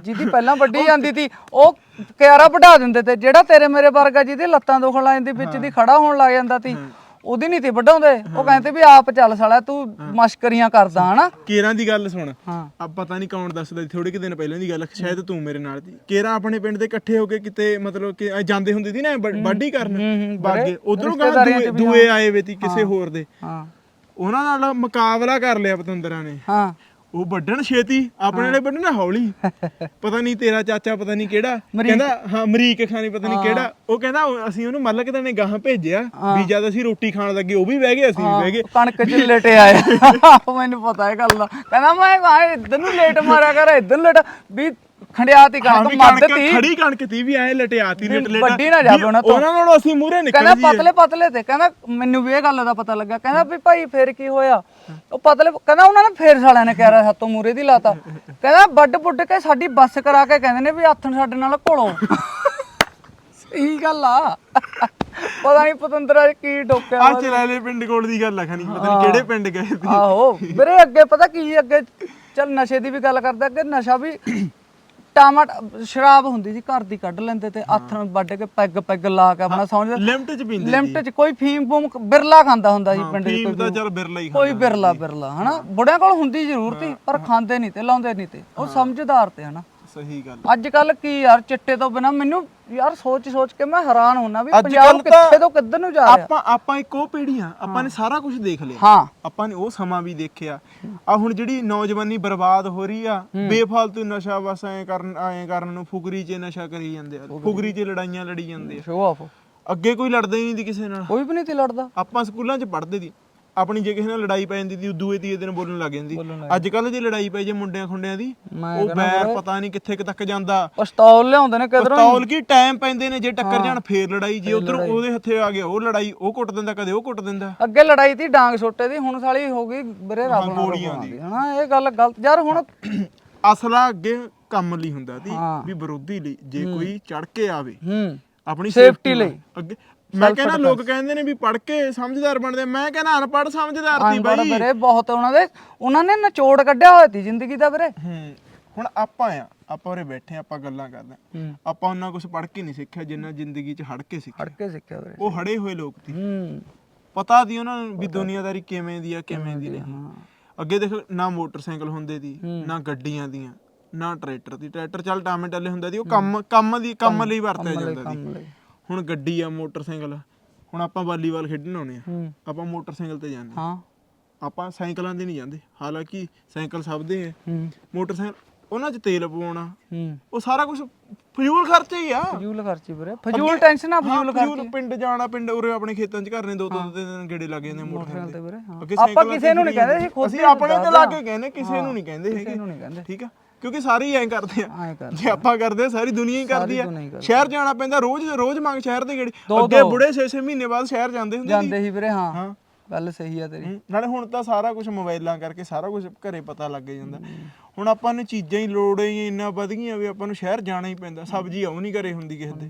ਜਿਹਦੀ ਪਹਿਲਾਂ ਵੱਡੀ ਜਾਂਦੀ ਸੀ ਉਹ ਕਿਆਰਾ ਵਢਾ ਦਿੰਦੇ ਤੇ ਜਿਹੜਾ ਤੇਰੇ ਮੇਰੇ ਵਰਗਾ ਜਿਹਦੀ ਲੱਤਾਂ ਦੁਖਣ ਲੱਗ ਜਾਂਦੀ ਵਿੱਚ ਦੀ ਖੜਾ ਹੋਣ ਲੱਗ ਜਾਂਦਾ ਸੀ। ਉਹਦੀ ਨਹੀਂ ਤੀ ਵਢਾਉਂਦੇ ਉਹ ਕਹਿੰਦੇ ਵੀ ਆਪ ਚੱਲ ਸਾਲਾ ਤੂੰ ਮਸ਼ਕਰੀਆਂ ਕਰਦਾ ਹਨਾ? ਕੇਰਾਂ ਦੀ ਗੱਲ ਸੁਣ। ਹਾਂ। ਆ ਪਤਾ ਨਹੀਂ ਕੌਣ ਦੱਸਦਾ ਥੋੜੇ ਕਿ ਦਿਨ ਪਹਿਲਾਂ ਦੀ ਗੱਲ ਸ਼ਾਇਦ ਤੂੰ ਮੇਰੇ ਨਾਲ ਸੀ ਕੇਰਾਂ ਆਪਣੇ ਪਿੰਡ ਦੇ ਇਕੱਠੇ ਹੋ ਕੇ ਕਿਤੇ ਮਤਲਬ ਕਿ ਜਾਂਦੇ ਹੁੰਦੇ ਸੀ ਨਾ ਬ- ਵਾਢੀ ਕਰਨ? ਬਾਗੇ। ਉਧਰੋਂ ਗਾ ਦੂਏ ਦੂਏ ਆਏ ਵੇ ਤੀ ਕਿਸੇ ਹੋਰ ਦੇ। ਹਾਂ। ਉਹਨਾਂ ਨਾਲ ਮੁਕਾਬਲਾ ਕਰ ਲਿਆ ਪਤੰਦਰਾਂ ਨੇ। ਹਾਂ। ਉਹ ਵੱਢਣ ਛੇਤੀ ਆਪਣੇ ਵਾਲੇ ਵੱਢਣ ਹੌਲੀ। [laughs] ਪਤਾ ਨਹੀਂ ਤੇਰਾ ਚਾਚਾ ਪਤਾ ਨਹੀਂ ਕਿਹੜਾ। ਕਹਿੰਦਾ ਹਾਂ ਅਮਰੀਕ ਖਾਨੀ ਪਤਾ ਨਹੀਂ ਕਿਹੜਾ। ਉਹ ਕਹਿੰਦਾ ਅਸੀਂ ਉਹਨੂੰ ਮੱਲਕ ਦੇ ਨੇ ਗਾਹਾਂ ਭੇਜਿਆ ਵੀ ਜਦ ਅਸੀਂ ਰੋਟੀ ਖਾਣ ਲੱਗੇ ਉਹ ਵੀ ਬਹਿ ਗਏ ਅਸੀਂ ਵੀ ਬਹਿ ਗਏ। ਕਣਕ ਚ ਲੇਟੇ ਆਏ। [laughs] ਮੈਨੂੰ ਪਤਾ ਹੈ ਗੱਲ ਦਾ। ਕਹਿੰਦਾ ਮੈਂ ਆਏ ਇਧਰ ਨੂੰ ਲੇਟ ਮਾਰਿਆ ਕਰ ਇਧਰ ਲੇਟ। ਵੀ ਖੰਡਿਆਤੀ ਹਾਂ ਕਣਕ ਮੱਦ ਤੀ। ਖੜੀ ਕਣਕ ਤੀ ਵੀ ਐ ਲਟਿਆਤੀ ਲਟ ਲਟ। ਵੱਡੀ ਨਾ ਜਾਵੇ ਉਹਨਾਂ ਤੋਂ। ਉਹਨਾਂ ਨਾਲੋਂ ਅਸੀਂ ਮੂਹਰੇ ਨਿਕਲ ਕਹਿੰਦਾ ਪਤਲੇ ਪਤਲੇ ਤੇ। ਕਹਿੰਦਾ ਮੈਨੂੰ ਵੀ ਇਹ ਗੱਲ ਦਾ ਪਤਾ ਲੱਗਾ। ਕਹਿੰਦਾ ਵੀ ਭਾਈ ਫੇਰ ਕੀ ਹੋਇਆ? ਉਹ ਪਤਲੇ ਕਹਿੰਦਾ ਉਹਨਾਂ ਨੇ ਫੇਰ ਸਾਲਿਆਂ ਨੇ ਕਹਿ ਰਿਹਾ ਹੱਥੋਂ ਮੂਰੇ ਦੀ ਲਾਤਾ। ਕਹਿੰਦਾ ਵੱਡ ਪੁੱਟ ਕੇ ਸਾਡੀ ਬੱਸ ਕਰਾ ਕੇ ਕਹਿੰਦੇ ਨੇ ਵੀ ਹੱਥ ਸਾਡੇ ਨਾਲ ਘੋਲੋ। ਸਹੀ ਗੱਲ ਆ। ਪਤਾ ਨਹੀਂ ਪਤੰਦਰਾ ਕੀ ਟੋਕਿਆ ਆ ਚਲਾਲੇ ਪਿੰਡ ਕੋਲ ਦੀ ਗੱਲ ਆ ਖਣੀ ਪਤਾ ਨਹੀਂ ਕਿਹੜੇ ਪਿੰਡ ਗਏ ਸੀ। ਆਹੋ। ਵੀਰੇ ਅੱਗੇ ਪਤਾ ਕੀ ਅੱਗੇ ਚੱਲ ਨਸ਼ੇ ਦੀ ਵੀ ਗੱਲ ਕਰਦੇ ਅੱਗੇ ਨਸ਼ਾ ਵੀ ਟਾਮਟ ਸ਼ਰਾਬ ਹੁੰਦੀ ਸੀ ਘਰ ਦੀ ਕੱਢ ਲੈਂਦੇ ਤੇ ਨਾਲ ਵੱਢ ਕੇ ਪੈਗ ਪੈਗ ਲਾ ਕੇ ਆਪਣਾ ਸਮਝ ਲਿਮਟ ਚ ਪੀਂਦੇ ਲਿਮਟ ਚ ਕੋਈ ਫੀਮ ਫੂਮ ਬਿਰਲਾ ਖਾਂਦਾ ਹੁੰਦਾ ਸੀ ਪਿੰਡ ਚ ਫੀਮ ਤਾਂ ਚੱਲ ਬਿਰਲਾ ਹੀ ਕੋਈ ਬਿਰਲਾ ਬਿਰਲਾ ਹਨਾ? ਬੁੜਿਆਂ ਕੋਲ ਹੁੰਦੀ ਜ਼ਰੂਰ ਸੀ ਪਰ ਖਾਂਦੇ ਨਹੀਂ ਤੇ ਲਾਉਂਦੇ ਨਹੀਂ ਤੇ। ਉਹ ਸਮਝਦਾਰ ਤੇ ਹਨਾ? ਸਹੀ ਗੱਲ। ਅੱਜ ਕੱਲ ਕੀ ਯਾਰ ਚਿੱਟੇ ਤੋਂ ਬਿਨਾ ਮੈਨੂੰ ਯਾਰ ਸੋਚ ਸੋਚ ਕੇ ਮੈਂ ਹੈਰਾਨ ਹੁੰਨਾ ਵੀ ਅੱਜ ਪੰਜਾਬ ਕੱਲ੍ਹ ਤਾਂ ਕਿੱਥੇ ਤੋਂ ਕਿੱਧਰ ਨੂੰ ਜਾ ਰਿਹਾ? ਆਪਾਂ ਆਪਾਂ ਇੱਕ ਉਹ ਪੀੜ੍ਹੀ ਆ ਆਪਾਂ ਨੇ ਸਾਰਾ ਕੁਝ ਦੇਖ ਲਿਆ। ਹਾਂ। ਆਪਾਂ ਨੇ ਉਹ ਸਮਾਂ ਵੀ ਦੇਖਿਆ। ਆ ਹੁਣ ਜਿਹੜੀ ਨੌਜਵਾਨੀ ਬਰਬਾਦ ਹੋ ਰਹੀ ਆ ਬੇਫਾਲਤੂ ਨਸ਼ਾ ਬਸ ਐ ਕਰਨ ਐ ਕਰਨ ਨੂੰ ਫੁਗਰੀ 'ਚ ਨਸ਼ਾ ਕਰੀ ਜਾਂਦੇ ਆ। ਫੁਗਰੀ 'ਚ ਲੜਾਈਆਂ ਲੜੀ ਜਾਂਦੇ ਆ। ਸ਼ੋ ਆਫ ਅੱਗੇ ਕੋਈ ਲੜਦਾ ਹੀ ਨਹੀਂ ਦੀ ਕਿਸੇ ਨਾਲ। ਕੋਈ ਵੀ ਨਹੀਂ ਤੇ ਲੜਦਾ। ਆਪਾਂ ਸਕੂਲਾਂ 'ਚ ਪੜ੍ਹਦੇ ਦੀ ਆਪਣੀ ਜੇ ਕਿਸੇ ਨਾਲ ਲੜਾਈ ਪੈ ਜਾਂਦੀ ਸੀ ਦੂਏ ਤੀਏ ਦਿਨ ਬੋਲਣ ਲੱਗ ਜਾਂਦੀ। ਅੱਜ ਕੱਲ ਜੇ ਲੜਾਈ ਪੈ ਜੇ ਮੁੰਡਿਆਂ ਖੁੰਡਿਆਂ ਦੀ ਉਹ ਬੈਰ ਪਤਾ ਨਹੀਂ ਕਿੱਥੇ ਕੁ ਤੱਕ ਜਾਂਦਾ। ਪਿਸਤੌਲ ਲਿਆਉਂਦੇ ਨੇ ਕਿਧਰੋਂ ਤੌਲ ਕੀ ਟਾਈਮ ਪੈਂਦੇ ਨੇ ਜੇ ਟੱਕਰ ਜਾਣ ਫੇਰ ਲੜਾਈ ਜੇ ਉਧਰ ਉਹਦੇ ਹੱਥੇ ਆ ਗਿਆ ਉਹ ਲੜਾਈ ਉਹ ਕੁੱਟ ਦਿੰਦਾ ਕਦੇ ਉਹ ਕੁੱਟ ਦਿੰਦਾ। ਅੱਗੇ ਲੜਾਈ ਤੀ ਡਾਂਗ ਛੋਟੇ ਦੀ ਹੁਣ ਸਾਲੀ ਹੋ ਗਈ ਬਰੇ ਰੱਬ ਨਾਲ ਗੋਲੀਆਂ ਦੀ। ਹਨਾ ਇਹ ਗੱਲ ਗਲਤ ਯਾਰ ਹੁਣ ਅਸਲਾ ਅੱਗੇ ਕੰਮ ਲਈ ਹੁੰਦਾ ਸੀ ਹਾਂ। ਵੀ ਵਿਰੋਧੀ ਲਈ ਜੇ ਕੋਈ ਚੜ ਕੇ ਆਵੇ ਹੂੰ। ਆਪਣੀ Safety safety ਲਈ। ਨਾਲ। ਅੱਗੇ ਮੈਂ ਕਹਿੰਦਾ ਲੋਕ ਕਹਿੰਦੇ ਨੇ ਵੀ ਪੜ ਕੇ ਸਮਝਦਾਰ ਬਣਦੇ। ਮੈਂ ਕਹਿੰਦਾ ਅਨਪੜ ਸਮਝਦਾਰ ਅਨਪੜ੍ਹ ਬਾਈ। ਵੀਰੇ ਬਹੁਤ ਉਹਨਾਂ ਦੇ ਉਹਨਾਂ ਨੇ ਨਿਚੋੜ ਕੱਢਿਆ ਹੋਇਆ ਸੀ ਜ਼ਿੰਦਗੀ ਦਾ ਵੀਰੇ। ਹੂੰ ਹੁਣ ਆਪਾਂ ਆ ਆਪਾਂ ਉਰੇ ਬੈਠੇ ਆ, ਆਪਾਂ ਗੱਲਾਂ ਕਰਦੇ ਆਪਾਂ ਉਹਨਾਂ ਕੁਝ ਪੜ ਕੇ ਨਹੀਂ ਸਿੱਖਿਆ ਜਿੰਨਾ ਜ਼ਿੰਦਗੀ 'ਚ ਹੜ ਕੇ ਸਿੱਖਿਆ। ਫੜ ਕੇ ਸਿੱਖਿਆ ਵੀਰੇ। ਉਹ ਹੜੇ ਹੋਏ ਲੋਕ ਸੀ ਹੂੰ। ਪਤਾ ਦੀ ਉਹਨਾਂ ਨੂੰ ਵੀ ਦੁਨੀਆਦਾਰੀ ਕਿਵੇਂ ਦੀ ਆ ਕਿਵੇਂ ਦੀ ਨਹੀਂ। ਅੱਗੇ ਦੇਖ ਨਾ ਮੋਟਰਸਾਈਕਲ ਹੁੰਦੇ ਦੀ ਨਾ ਗੱਡੀਆਂ ਦੀਆਂ ਨਾ ਟਰੈਕਟਰ ਦੀ ਟਰੈਕਟਰ ਚੱਲ ਟਾਮੇ ਟੱਲੇ ਹੁੰਦਾ ਦੀ ਉਹ ਕੰਮ ਕੰਮ ਦੀ ਕੰਮ ਲਈ ਵਰਤਿਆ ਜਾਂਦਾ ਲਈ। ਹੁਣ ਗੱਡੀ ਆ ਮੋਟਰਸਾਈਕਲ ਆ। ਹੁਣ ਆਪਾਂ ਵਾਲੀਬਾਲ ਖੇਡਣ ਆਉਣੇ ਆ। ਹੂੰ। ਆਪਾਂ ਮੋਟਰਸਾਈਕਲ ਤੇ ਜਾਂਦੇ। ਹਾਂ। ਆਪਾਂ ਸਾਈਕਲਾਂ ਤੇ ਨਹੀਂ ਜਾਂਦੇ। ਹਾਲਾਂਕਿ ਸਾਈਕਲ ਸਭ ਦੇ ਆ। ਹੂੰ। ਮੋਟਰਸਾਈਕਲ ਉਹਨਾਂ 'ਚ ਤੇਲ ਪਵਾਉਣਾ। ਹੂੰ। ਉਹ ਸਾਰਾ ਕੁਝ ਫਜ਼ੂਲ ਖਰਚੇ ਹੀ ਆ। ਫਜ਼ੂਲ ਖਰਚੀ ਵੀਰੇ ਫਜ਼ੂਲ ਟੈਨਸ਼ਨ ਆ ਫਜ਼ੂਲ ਖਰਚੀ। ਪਿੰਡ ਜਾਣਾ ਪਿੰਡ ਉਰੇ ਆਪਣੇ ਖੇਤਾਂ 'ਚ ਘਰ ਨੇ ਦੋ ਦੋ ਤਿੰਨ ਦਿਨ ਗੇੜੇ ਲੱਗ ਜਾਂਦੇ ਆ ਮੋਟਰਸਾਈਕਲ ਤੇ ਵੀਰੇ ਹਾਂ। ਅੱਗੇ ਆਪਾਂ ਸਾਈਕਲਾਂ ਕਿਸੇ ਨੂੰ ਨਹੀਂ ਤੇ ਕਹਿੰਦੇ ਸੀ ਖੁਦ ਅਸੀਂ ਆਪਣੇ ਤੇ ਲਾ ਕੇ ਕਹਿੰਦੇ ਕਿਸੇ ਨੂੰ ਨਹੀਂ ਕਹਿੰਦੇ ਹੈਗੇ। ਨੂੰ ਨਹੀਂ ਕਹਿੰਦੇ। ਠੀਕ ਆ? ਕਿਉਂਕਿ ਸਾਰੇ ਹੀ ਐਂ ਕਰਦੇ ਆ। ਐਂ ਕਰ ਜੇ ਆਪਾਂ ਕਰਦੇ ਆ ਸਾਰੀ ਦੁਨੀਆ ਹੀ ਕਰਦੀ ਆ। ਦੁਨੀਆ ਹੀ ਕਰਦੀ ਸ਼ਹਿਰ ਜਾਣਾ ਪੈਂਦਾ ਰੋਜ਼ ਰੋਜ਼ ਮੰਗ ਸ਼ਹਿਰ ਦੇ ਗੇੜੇ। ਅੱਗੇ ਬੁੜੇ 6-6 ਮਹੀਨੇ ਬਾਅਦ ਸ਼ਹਿਰ ਜਾਂਦੇ ਹੁੰਦੇ ਸੀ। ਜਾਂਦੇ ਸੀ ਵੀਰੇ ਹਾਂ। ਹਾਂ। ਗੱਲ ਸਹੀ ਆ ਤੇਰੀ। ਨਾਲੇ ਹੁਣ ਤਾਂ ਸਾਰਾ ਕੁਝ ਮੋਬਾਈਲਾਂ ਕਰਕੇ ਸਾਰਾ ਕੁਝ ਘਰੇ ਪਤਾ ਲੱਗ ਜਾਂਦਾ। ਹੁਣ ਆਪਾਂ ਨੂੰ ਚੀਜ਼ਾਂ ਹੀ ਲੋੜ ਹੀ ਇੰਨਾ ਵਧ ਗਈਆਂ ਵੀ ਆਪਾਂ ਨੂੰ ਸ਼ਹਿਰ ਜਾਣਾ ਹੀ ਪੈਂਦਾ। ਸਬਜ਼ੀ ਆਉ ਨਹੀਂ ਘਰੇ ਹੁੰਦੀ ਕਿਸੇ ਦੇ।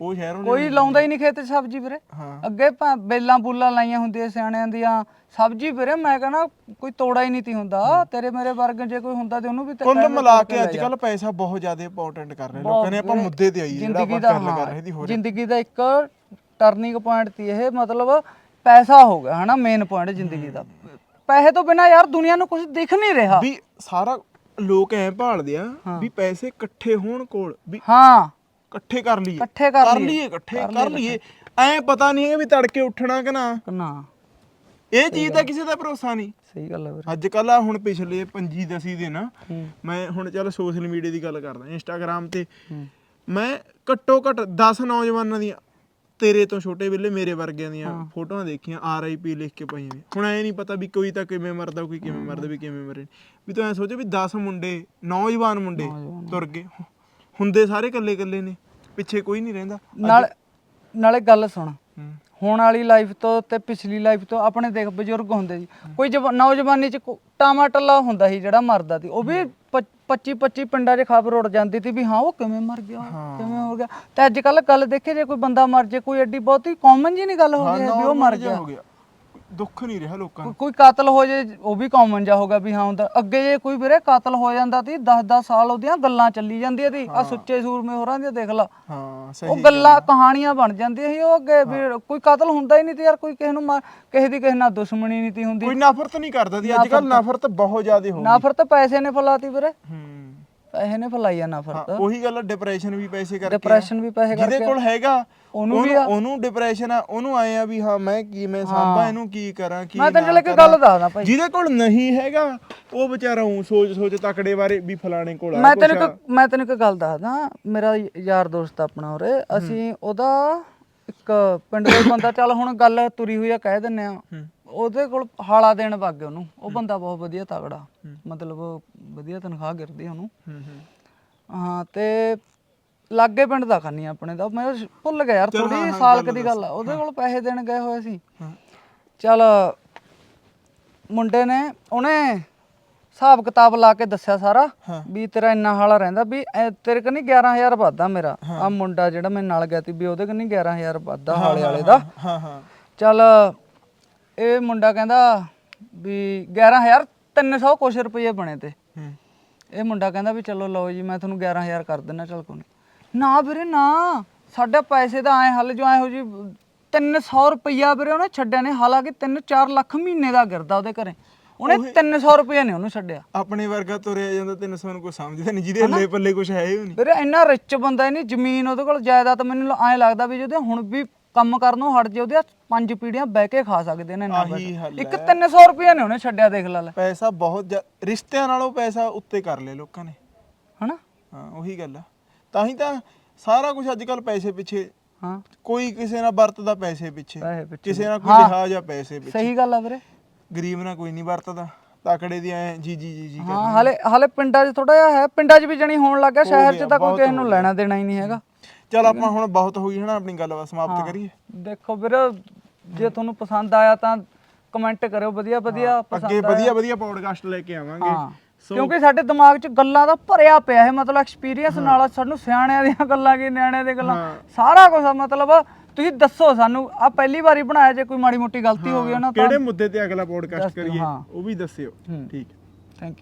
ਉਹ ਸ਼ਹਿਰੋਂ ਕੋਈ ਲਾਉਂਦਾ ਹੀ ਨਹੀਂ ਖੇਤ 'ਚ ਸਬਜ਼ੀ ਵੀਰੇ। ਅੱਗੇ ਬੇਲਾਂ ਬੁੱਲਾਂ ਲਾਈਆਂ ਹੁੰਦੀਆਂ ਸਿਆਣਿਆਂ ਦੀਆਂ। ਸਬਜ਼ੀ ਵੀਰੇ ਮੈਂ ਕਹਿੰਦਾ ਕੋਈ ਤੋੜਾ ਹੀ ਨਹੀਂ ਤੀ ਹੁੰਦਾ। ਤੇਰੇ ਮੇਰੇ ਵਰਗੇ ਜੇ ਕੋਈ ਹੁੰਦਾ ਤੇ ਉਹਨੂੰ ਵੀ ਕੁੱਲ ਮਿਲਾ ਕੇ ਅੱਜ ਕੱਲ ਪੈਸਾ ਬਹੁਤ ਜ਼ਿਆਦਾ ਇੰਪੋਰਟੈਂਟ ਕਰ ਰਹੇ ਲੋਕਾਂ ਨੇ ਆਪਾਂ ਮੁੱਦੇ ਤੇ ਆਈਏ ਜਿਹੜਾ ਆਪਾਂ ਦਾ ਗੱਲ ਕਰ ਰਹੇ ਦੀ ਹੋ ਜ਼ਿੰਦਗੀ ਦਾ ਇੱਕ ਟਰਨਿੰਗ ਪੁਆਇੰਟ ਤੀ ਇਹ ਮਤਲਬ ਪੈਸਾ ਹੋ ਗਿਆ ਹਨਾ ਮੇਨ ਪੁਆਇੰਟ ਜ਼ਿੰਦਗੀ ਦਾ। ਪੈਸੇ ਤੋਂ ਬਿਨਾ ਯਾਰ ਦੁਨੀਆ ਨੂੰ ਕੁਝ ਦਿਖ ਨਹੀਂ ਰਿਹਾ। ਵੀ ਸਾਰਾ ਲੋਕ ਐ ਭਾਲਦੇ ਆ ਵੀ ਪੈਸੇ ਇਕੱਠੇ ਹੋਣ ਕੋਲ ਵੀ ਹਾਂ। ਇਕੱਠੇ ਕਰ ਲਈਏ। ਇਕੱਠੇ ਕਰ ਲਈਏ। ਇਕੱਠੇ ਕਰ ਲਈਏ ਐ ਪਤਾ ਨਹੀਂ ਹੈ ਵੀ ਤੜਕੇ ਉੱਠਣਾ ਕਿ ਨਾ। ਨਾ। ਇਹ ਚੀਜ਼ ਦਾ ਕਿਸੇ ਦਾ ਭਰੋਸਾ ਨਹੀਂ। ਸਹੀ ਗੱਲ ਹੈ ਵੀਰੇ। ਅੱਜ ਕੱਲ ਆ ਹੁਣ ਪਿਛਲੇ 25 ਦਸੀ ਦਿਨ। ਹੂੰ। ਮੈਂ ਹੁਣ ਚੱਲ ਸੋਸ਼ਲ ਮੀਡੀਆ ਦੀ ਗੱਲ ਕਰਦਾ ਇੰਸਟਾਗ੍ਰam ਤੇ। ਹੂੰ। ਮੈਂ ਘੱਟੋ ਘੱਟ 10 ਨੌਜਵਾਨਾਂ ਦੀਆਂ ਤੇਰੇ ਤੋਂ ਛੋਟੇ ਵੇਲੇ ਮੇਰੇ ਵਰਗਿਆਂ ਦੀਆਂ ਫੋਟੋਆਂ ਦੇਖੀਆਂ ਆਰ ਆਈ ਪੀ ਲਿਖ ਕੇ ਪਾਈਆਂ ਹੁਣ ਐ ਨਹੀਂ ਪਤਾ ਵੀ ਕੋਈ ਤਾਂ ਕਿਵੇਂ ਮਰਦਾ ਕੋਈ ਕਿਵੇਂ ਮਰਦਾ ਵੀ ਕਿਵੇਂ ਮਰੇ। ਵੀ ਤੂੰ ਐ ਸੋਚੋ ਵੀ 10 ਮੁੰਡੇ ਨੌਜਵਾਨ ਮੁੰਡੇ ਤੁਰ ਗਏ। ਹੁੰਦੇ ਸਾਰੇ ਇਕੱਲੇ ਇਕੱਲੇ ਨੇ ਪਿੱਛੇ ਕੋਈ ਨਹੀਂ ਰਹਿੰਦਾ। ਨਾਲ ਨਾਲੇ ਗੱਲ ਸੁਣ। ਹੁਣ ਵਾਲੀ ਲਾਈਫ ਤੋਂ ਤੇ ਪਿਛਲੀ ਲਾਈਫ ਤੋਂ ਆਪਣੇ ਦੇਖ ਬਜ਼ੁਰਗ ਹੁੰਦੇ ਸੀ। ਕੋਈ ਜਵਾ- ਨੌਜਵਾਨੀ ਚ ਟਾਮਾ ਟੱਲਾ ਹੁੰਦਾ ਸੀ ਜਿਹੜਾ ਮਰਦਾ ਸੀ। ਉਹ ਵੀ 25 25 ਪਿੰਡਾਂ 'ਚ ਖਬਰ ਉੱਡ ਜਾਂਦੀ ਸੀ ਵੀ ਹਾਂ ਉਹ ਕਿਵੇਂ ਮਰ ਗਿਆ ਕਿਵੇਂ ਹੋ ਗਿਆ। ਤੇ ਅੱਜ ਕੱਲ ਗੱਲ ਦੇਖੇ ਜੇ ਕੋਈ ਬੰਦਾ ਮਰ ਜੇ ਕੋਈ ਐਡੀ ਬਹੁਤੀ ਕਾਮਨ ਜੀ ਨਹੀਂ ਗੱਲ ਹੋ ਗਈ ਹੈ ਵੀ ਉਹ ਮਰ ਗਿਆ। ਹੋ ਗਿਆ। ਦੁੱਖ ਨਹੀਂ ਰਿਹਾ ਲੋਕਾਂ ਨੂੰ। ਕੋਈ ਕਾਤਲ ਹੋ ਜੇ ਉਹ ਵੀ ਕਾਮਨ ਜਾ ਹੋਗਾ ਵੀ ਹਾਂ ਹੁੰਦਾ। ਅੱਗੇ ਜੇ ਕੋਈ ਵੀਰੇ ਕਾਤਲ ਹੋ ਜਾਂਦਾ ਸੀ 10-10 ਸਾਲ ਉਹਦੀਆਂ ਗੱਲਾਂ ਚੱਲੀ ਜਾਂਦੀਆਂ ਸੀ ਆ ਸੁੱਚੇ ਸੂਰਮੇ ਹੋਰਾਂ ਦੀਆਂ ਦੇਖ ਲਾ। ਹਾਂ ਉਹ ਗੱਲਾਂ ਕਹਾਣੀਆਂ ਬਣ ਜਾਂਦੀਆਂ ਸੀ ਉਹ ਅੱਗੇ ਵੀ ਕੋਈ ਕਤਲ ਹੁੰਦਾ ਹੀ ਨਹੀਂ ਤੇ ਯਾਰ ਕੋਈ ਕਿਸੇ ਨੂੰ ਮਾਰ- ਕਿਸੇ ਦੀ ਕਿਸੇ ਨਾਲ ਦੁਸ਼ਮਣੀ ਨਹੀਂ ਤੀ ਹੁੰਦੀ। ਕੋਈ ਨਫ਼ਰਤ ਨਹੀਂ ਕਰਦਾ ਦੀ ਅੱਜ ਕੱਲ ਨਫ਼ਰਤ ਬਹੁਤ ਜ਼ਿਆਦਾ ਹੋ ਗਈ। ਨਫ਼ਰਤ ਪੈਸੇ ਨੇ ਫਲਾਤੀ ਵੀਰੇ। ਹੂੰ। ਪੈਸੇ ਨੇ ਫਲਾਈ ਆ ਨਫ਼ਰਤ ਉਹੀ ਗੱਲ ਡਿਪਰੈਸ਼ਨ ਵੀ ਪੈਸੇ ਕਰਕੇ ਆ। ਡਿਪਰੈਸ਼ਨ ਵੀ ਪੈਸੇ ਜਿਹਦੇ ਕਰਕੇ ਕੋਲ ਹੈਗਾ ਉਹਨੂੰ ਵੀ ਉਹਨੂੰ ਉਹਨੂੰ ਡਿਪਰੈਸ਼ਨ ਆ ਉਹਨੂੰ ਆਏ ਆ ਵੀ ਹਾਂ ਮੈਂ ਕੀ ਮੈਂ ਸਾਂਭਾ ਇਹਨੂੰ ਕੀ ਕਰਾਂ ਕੀ ਮੈਂ ਤੈਨੂੰ ਚੱਲ ਇੱਕ। ਗੱਲ ਦੱਸਦਾ ਭਾਈ। ਜਿਹਦੇ ਕੋਲ ਨਹੀਂ ਹੈਗਾ ਉਹ ਵਿਚਾਰਾ ਉਹ ਸੋਚ ਸੋਚ ਤਕੜੇ ਬਾਰੇ ਵੀ ਫਲਾਣੇ ਕੋਲ ਆ ਮੈਂ ਤੈਨੂੰ। ਇੱਕ ਮੈਂ ਤੈਨੂੰ ਇੱਕ ਗੱਲ ਦੱਸਦਾ ਮੇਰਾ ਯਾਰ ਦੋਸਤ ਆ ਆਪਣਾ ਉਰੇ ਅਸੀਂ ਉਹਦਾ ਇੱਕ ਪਿੰਡ ਦਾ ਬੰਦਾ ਚੱਲ ਹੁਣ ਗੱਲ ਤੁਰੀ ਹੋਈ ਆ ਕਹਿ ਦਿੰਨੇ ਆ। ਉਹਦੇ ਕੋਲ ਹਾਲਾ ਦੇਣ ਵਗ ਗਿਆ ਉਹਨੂੰ। ਉਹ ਬੰਦਾ ਬਹੁਤ ਵਧੀਆ ਤਗੜਾ। ਮਤਲਬ ਵਧੀਆ ਤਨਖਾਹ ਗਿਰਦੀ ਉਹਨੂੰ। ਹੂੰ ਹੂੰ। ਹਾਂ ਤੇ ਲਾਗੇ ਪਿੰਡ ਦਾ ਖਾਨੀ ਆਪਣੇ ਦਾ। ਮੈਂ ਭੁੱਲ ਗਿਆ ਯਾਰ ਥੋੜੀ ਸਾਲ ਕੁ ਦੀ ਗੱਲ ਆ। ਉਹਦੇ ਕੋਲ ਪੈਸੇ ਦੇਣ ਗਏ ਹੋਏ ਸੀ। ਚੱਲ ਮੁੰਡੇ ਨੇ ਉਹਨੇ ਹਿਸਾਬ ਕਿਤਾਬ ਲਾ ਕੇ ਦੱਸਿਆ ਸਾਰਾ ਵੀ ਤੇਰਾ ਇੰਨਾ ਹਾਲਾ ਰਹਿੰਦਾ ਵੀ ਤੇਰੇ ਕਨੀ 11000 ਵਾਧਾ ਮੇਰਾ। ਆ ਮੁੰਡਾ ਜਿਹੜਾ ਮੇਰੇ ਨਾਲ ਗਿਆ ਸੀ ਵੀ ਉਹਦੇ ਕਨੀ 11000 ਵਾਧਾ ਹਾਲੇ ਵਾਲੇ ਦਾ। ਹਾਂ ਹਾਂ। ਚੱਲ ਇਹ ਮੁੰਡਾ ਕਹਿੰਦਾ ਵੀ 11000 300 ਕੁਛ ਰੁਪਏ ਬਣੇ ਤੇ। ਹੂੰ। ਇਹ ਮੁੰਡਾ ਕਹਿੰਦਾ ਵੀ ਚਲੋ ਲਓ ਜੀ ਮੈਂ ਤੁਹਾਨੂੰ 11000 ਕਰ ਦਿੰਦਾ ਚਲ ਕੋਈ ਨੀ। ਨਾ ਵੀਰੇ ਨਾ। ਸਾਡੇ ਪੈਸੇ ਦਾ ਐ ਹੱਲ ਜੋ ਐ ਹੋ ਜੀ 300 ਰੁਪਈਆ ਵੀਰੇ ਉਹਨੇ ਛੱਡਿਆ ਨੇ ਹਾਲਾਂਕਿ 3-4 ਲੱਖ ਮਹੀਨੇ ਦਾ ਗਿਰਦਾ ਉਹਦੇ ਘਰੇ। ਉਹਨੇ 300 ਰੁਪਈਆ ਨੇ ਉਹਨੂੰ ਛੱਡਿਆ। ਆਪਣੇ ਵਰਗਾ ਤੁਰਿਆ ਜਾਂਦਾ 300 ਨੂੰ ਕੋਈ ਸਮਝਦਾ ਨਹੀਂ ਜਿਹਦੇ ਹੱਲੇ ਪੱਲੇ ਕੁਝ ਹੈ ਹੀ ਨਹੀਂ। ਵੀਰੇ ਇੰਨਾ ਰਿਚ ਬੰਦਾ ਨਹੀਂ ਜ਼ਮੀਨ ਉਹਦੇ ਕੋਲ ਜਾਇਦਾਦ ਮੈਨੂੰ ਐ ਲੱਗਦਾ ਵੀ ਜਿਹਦੇ ਹੁਣ ਵੀ ਕੰਮ ਕਰਨੋਂ ਹਟ ਜੇ ਉਹਦੇ ਪੰਜ ਪੀੜੀਆਂ ਬਹਿ ਕੇ ਖਾ ਸਕਦੇ ਨੇ ਇੰਨਾ ਆਹੀ ਪੈਸਾ। ਹੱਲ ਇੱਕ 300 ਰੁਪਈਆ ਨੇ ਉਹਨੇ ਛੱਡਿਆ ਦੇਖ ਲਾ ਲੈ। ਪੈਸਾ ਬਹੁਤ ਜ਼ਿਆ- ਰਿਸ਼ਤਿਆਂ ਨਾਲੋਂ ਪੈਸਾ ਉੱਤੇ ਕਰ ਲਿਆ ਲੋਕਾਂ ਨੇ। ਹਨਾ? ਹਾਂ ਉਹੀ ਗੱਲ ਆ। ਤਾਂ ਹੀ ਤਾਂ ਸਾਰਾ ਕੁਝ ਅੱਜ ਕੱਲ ਪੈਸੇ ਪਿੱਛੇ ਹਾਂ। ਕੋਈ ਕਿਸੇ ਨਾਲ ਵਰਤਦਾ ਪੈਸੇ ਪਿੱਛੇ। ਪੈਸੇ ਪਿੱਛੇ। ਕਿਸੇ ਨਾਲ ਕੋਈ ਲਿਹਾਜ਼ ਆ ਪੈਸੇ ਪਿੱਛੇ। ਸਹੀ ਗੱਲ ਆ ਵੀਰੇ। ਗਰੀਬ ਨਾਲ ਕੋਈ ਨਹੀਂ ਵਰਤਦਾ। ਤਕੜੇ ਦੀ ਐ ਜੀ ਜੀ ਜੀ ਜੀ ਹਾਂ ਹਾਲੇ ਹਾਲੇ ਪਿੰਡਾਂ 'ਚ ਥੋੜਾ ਜਿਹਾ ਹੈ। ਪਿੰਡਾਂ 'ਚ ਵੀ ਜਣੀ ਹੋਣ ਲੱਗ ਗਿਆ। ਸ਼ਹਿਰ 'ਚ ਤਾਂ ਕੋਈ ਕਿਸੇ ਨੂੰ ਲੈਣਾ ਦੇਣਾ ਹੀ ਨਹੀਂ ਹੈਗਾ। ਚਲ ਆਪਾਂ ਹੁਣ ਬਹੁਤ ਹੋ ਗਈ ਹਨਾ ਆਪਣੀ ਗੱਲਬਾਤ ਸਮਾਪਤ ਕਰੀਏ। ਦੇਖੋ ਵੀਰ ਜੇ ਤੁਹਾਨੂੰ ਪਸੰਦ ਆਇਆ ਤਾਂ ਕਮੈਂਟ ਕਰਿਓ ਵਧੀਆ ਵਧੀਆ ਅੱਗੇ ਵਧੀਆ ਵਧੀਆ ਪੌਡਕਾਸਟ ਲੈ ਕੇ ਆਵਾਂਗੇ। ਹਾਂ ਕਿਉਂਕਿ ਸਾਡੇ ਦਿਮਾਗ 'ਚ ਗੱਲਾਂ ਦਾ ਭਰਿਆ ਪਿਆ ਹੈ ਮਤਲਬ ਐਕਸਪੀਰੀਅੰਸ ਨਾਲ ਸਾਨੂੰ ਸਿਆਣਿਆਂ ਦੀਆਂ ਗੱਲਾਂ ਕੀ ਨਿਆਣਿਆਂ ਦੀਆਂ ਗੱਲਾਂ ਸਾਰਾ ਕੁਝ ਮਤਲਬ ਤੁਸੀਂ ਦੱਸੋ ਸਾਨੂੰ ਆ ਪਹਿਲੀ ਵਾਰੀ ਬਣਾਇਆ ਜੇ ਕੋਈ ਮਾੜੀ ਮੋਟੀ ਗਲਤੀ ਹੋ ਗਈ ਉਹਨਾਂ ਤਾਂ ਕਿਹੜੇ ਮੁੱਦੇ ਤੇ ਅਗਲਾ ਪੌਡਕਾਸਟ ਕਰੀਏ ਹਾਂ। ਉਹ ਵੀ ਦੱਸਿਓ। ਠੀਕ। Thank you